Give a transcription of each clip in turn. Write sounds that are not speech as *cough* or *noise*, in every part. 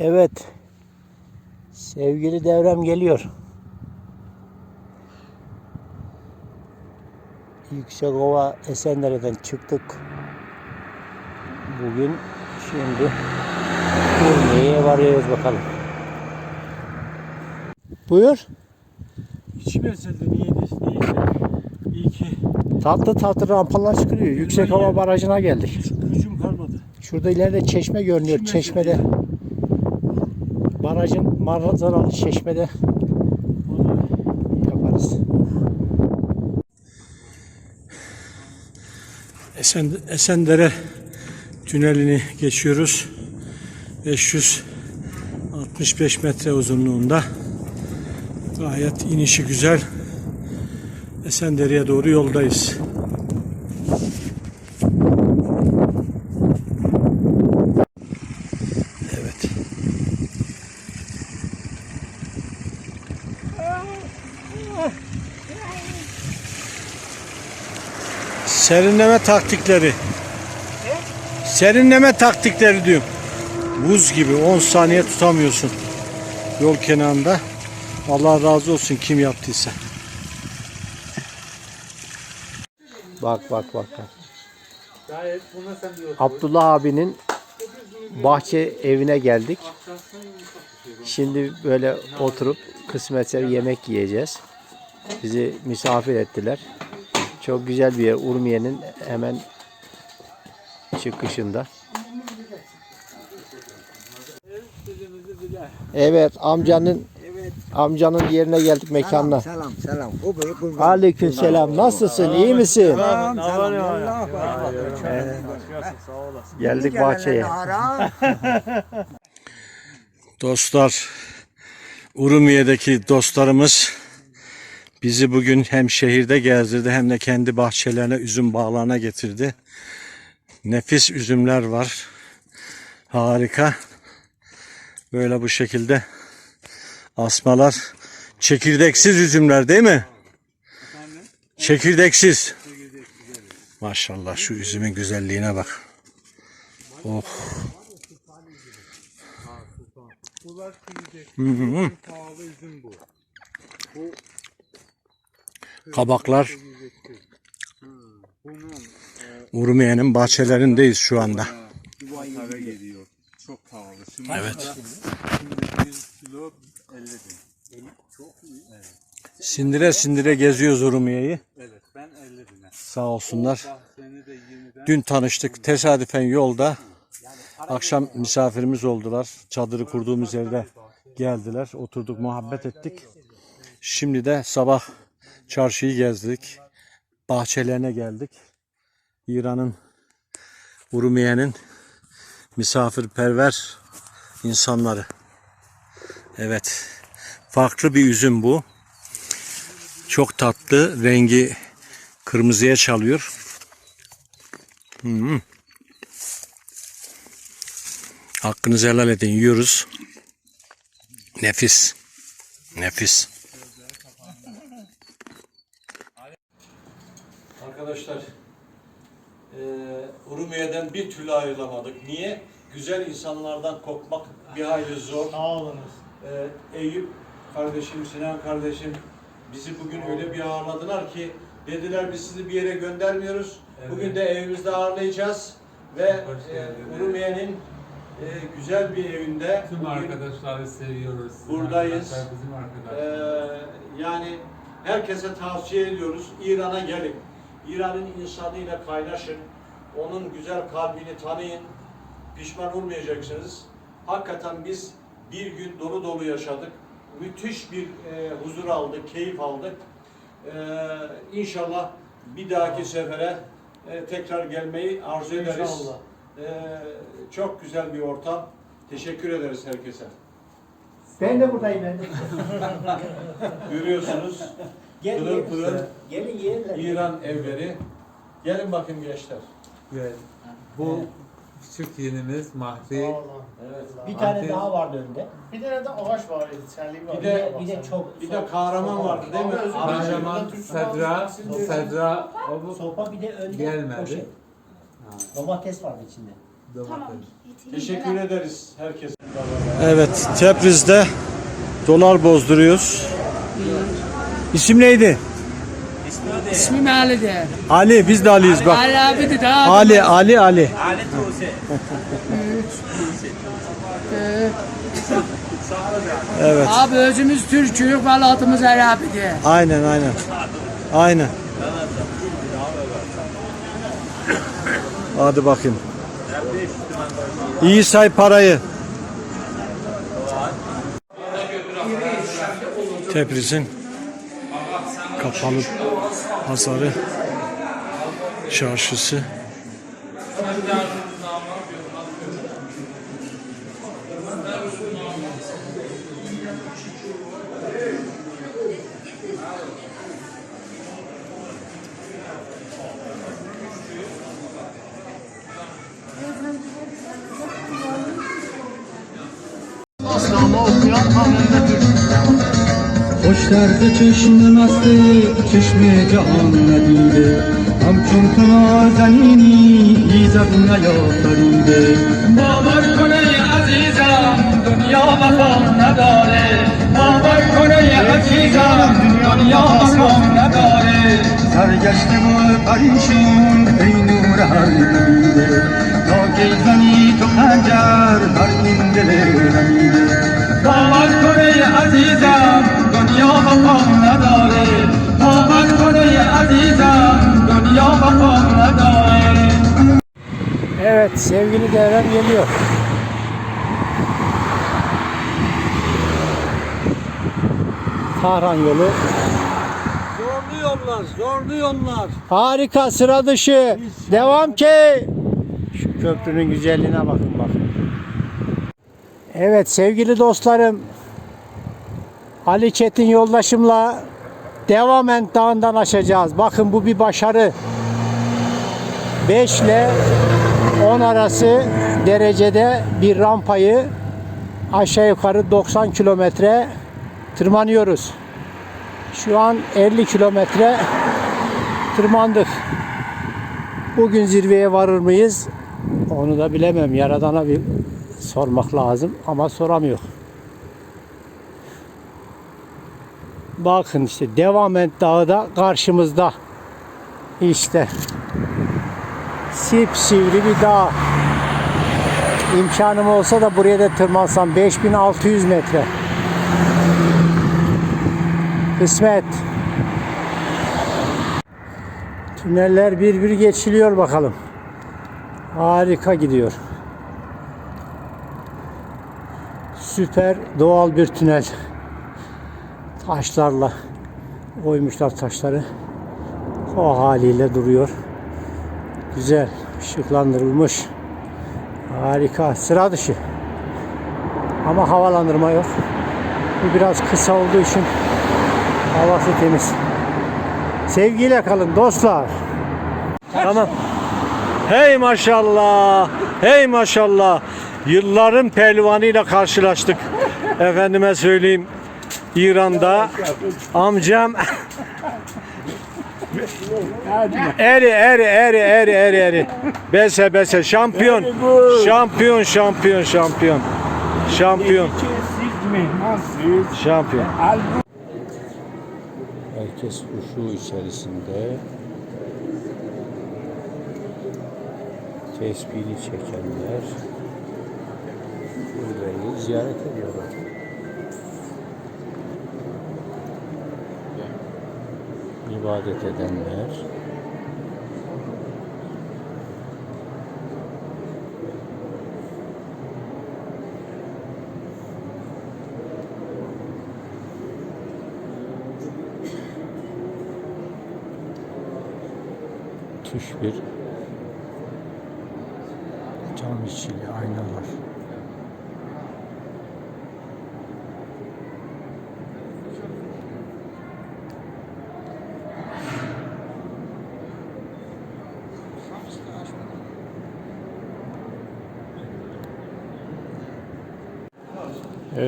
Evet. Sevgili devrem geliyor. Yüksekova Esenler'den çıktık. Bugün şimdi Urmiye'ye varıyoruz bakalım. Buyur. İçim ezildi niyeydi niyeyse. İyi ki Tatlı tatlı rampalar çıkıyor. Yüksek Hava Barajı'na geldik. gücüm kalmadı. Şurada ileride çeşme görünüyor. Çeşme Çeşmede barajın manzaralı çeşmede yaparız. Esen, Esendere tünelini geçiyoruz. 565 metre uzunluğunda. Gayet inişi güzel. Esendere'ye doğru yoldayız. Serinleme taktikleri. Serinleme taktikleri diyorum. Buz gibi 10 saniye tutamıyorsun. Yol kenarında. Allah razı olsun kim yaptıysa. Bak bak bak. bak. Abdullah abinin bahçe evine geldik. Şimdi böyle oturup kısmetse yemek yiyeceğiz. Bizi misafir ettiler. Çok güzel bir yer. Urmiye'nin hemen çıkışında. Evet amcanın amcanın yerine geldik mekanına. Selam selam. Kurban. Aleyküm selam. Nasılsın? İyi misin? Selam selam. Geldik bahçeye. *laughs* Dostlar, Urumiye'deki dostlarımız bizi bugün hem şehirde gezdirdi hem de kendi bahçelerine, üzüm bağlarına getirdi. Nefis üzümler var. Harika. Böyle bu şekilde asmalar. Çekirdeksiz üzümler değil mi? Çekirdeksiz. Maşallah şu üzümün güzelliğine bak. Oh. Hı hı. Kabaklar Urumiye'nin bahçelerindeyiz şu anda. Evet. Sindire sindire geziyoruz Urumiye'yi. Sağ olsunlar. Dün tanıştık tesadüfen yolda. Akşam misafirimiz oldular. Çadırı kurduğumuz yerde geldiler. Oturduk, muhabbet ettik. Şimdi de sabah çarşıyı gezdik. Bahçelerine geldik. İran'ın, Urumiye'nin misafirperver insanları. Evet. Farklı bir üzüm bu. Çok tatlı. Rengi kırmızıya çalıyor. Hmm. Hakkınızı helal edin. Yiyoruz. Nefis. Nefis. Arkadaşlar eee Urumiye'den bir türlü ayrılamadık. Niye? Güzel insanlardan kopmak bir hayli zor. Sağ olunuz. Ee, Eyüp kardeşim, Sinan kardeşim bizi bugün öyle bir ağırladılar ki dediler biz sizi bir yere göndermiyoruz. Bugün de evimizde ağırlayacağız ve e, Urumiye'nin e, güzel bir evinde Tüm arkadaşları seviyoruz. Buradayız. Arkadaşlar bizim arkadaşlar. yani herkese tavsiye ediyoruz. İran'a gelin. İran'ın insanıyla kaynaşın. Onun güzel kalbini tanıyın. Pişman olmayacaksınız. Hakikaten biz bir gün dolu dolu yaşadık. Müthiş bir e, huzur aldık, keyif aldık. E, inşallah bir dahaki sefere e, tekrar gelmeyi arzu ederiz. İnşallah. E, çok güzel bir ortam. Teşekkür ederiz herkese. Ben de buradayım ben de. *laughs* Görüyorsunuz Gel Pırıl pırıl. Gelin yiyelim. İran evleri. Gelin bakayım gençler. Ve bu küçük yenimiz Mahdi. Evet. Bir tane Antep- daha vardı önde. Bir tane de ağaç var, terliği var. Bir de- Bir de çok Bir de kahraman vardı değil mi? Özür dilerim. Kahraman Sedra, Sedra o bu sopa bir de önde Gelmedi. poşet. Domates vardı içinde. domates. Teşekkür ederiz herkese. Evet, Tebriz'de dolar bozduruyoruz. İsim neydi? İsmim Ali'dir. Ali, biz de Ali'yiz bak. Ali abi de daha. Ali, Ali, Ali. Evet, Abi özümüz Türk'üyük, balatımız Arabi'dir. aynen, aynen. Aynen. Hadi bakayım. İyi say parayı. Tebriz'in kapalı pazarı çarşısı Aslanma okuyan Ahmet Türk. درد چشم مسته چشم جهان ندیده. همچون تو نازنینی ایزد نیافریده. باور کنه عزیزم دنیا وفا نداره. باور کنه عزیزم دنیا وفا نداره. سرگشته و پریشون ای نور هر نمیده تا کی زنی sevgili devrem geliyor. Tahran yolu. Zorlu yollar, zorlu yollar. Harika sıra dışı. Devam ki. Şu köprünün güzelliğine bakın bakın. Evet sevgili dostlarım. Ali Çetin yoldaşımla Devamen Dağı'ndan aşacağız. Bakın bu bir başarı. 5 ile 10 arası derecede bir rampayı aşağı yukarı 90 kilometre tırmanıyoruz. Şu an 50 kilometre tırmandık. Bugün zirveye varır mıyız? Onu da bilemem. Yaradana bir sormak lazım ama soramıyor. Bakın işte Devamen Dağı da karşımızda. İşte sipsivri bir dağ. İmkanım olsa da buraya da tırmansam 5600 metre. Kısmet. Tüneller bir bir geçiliyor bakalım. Harika gidiyor. Süper doğal bir tünel. Taşlarla oymuşlar taşları. O haliyle duruyor. Güzel, ışıklandırılmış. Harika, sıra dışı. Ama havalandırma yok. Bu biraz kısa olduğu için havası temiz. Sevgiyle kalın dostlar. Tamam. Hey maşallah. Hey maşallah. Yılların pehlivanıyla karşılaştık. Efendime söyleyeyim. İran'da amcam Eri eri eri eri eri eri. Bese bese şampiyon. Şampiyon şampiyon şampiyon. Şampiyon. Şampiyon. Herkes huşu içerisinde tesbihini çekenler burayı ziyaret ediyorlar. İbadet edenler tuş bir cam içili aynalar.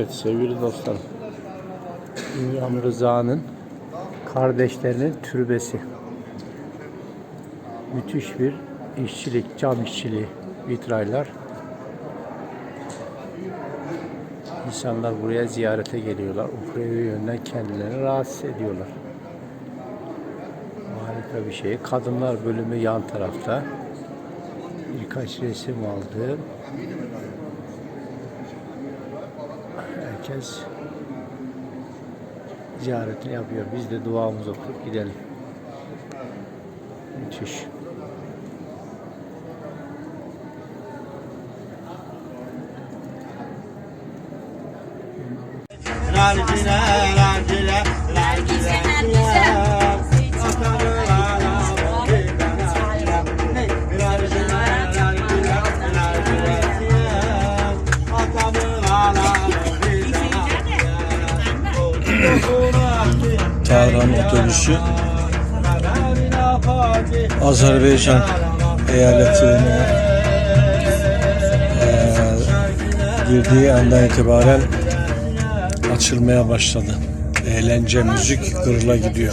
Evet sevgili dostlar. İmam Rıza'nın kardeşlerinin türbesi. Müthiş bir işçilik, cam işçiliği. vitraylar. İnsanlar buraya ziyarete geliyorlar. Uhrevi yönden kendilerini rahatsız ediyorlar. Harika bir şey. Kadınlar bölümü yan tarafta. Birkaç resim aldım. Herkes ziyaretini yapıyor. Biz de duamızı okup gidelim. Müthiş. Tahran otobüsü Azerbaycan eyaletine eee, girdiği andan itibaren açılmaya başladı. Eğlence, müzik gırla gidiyor.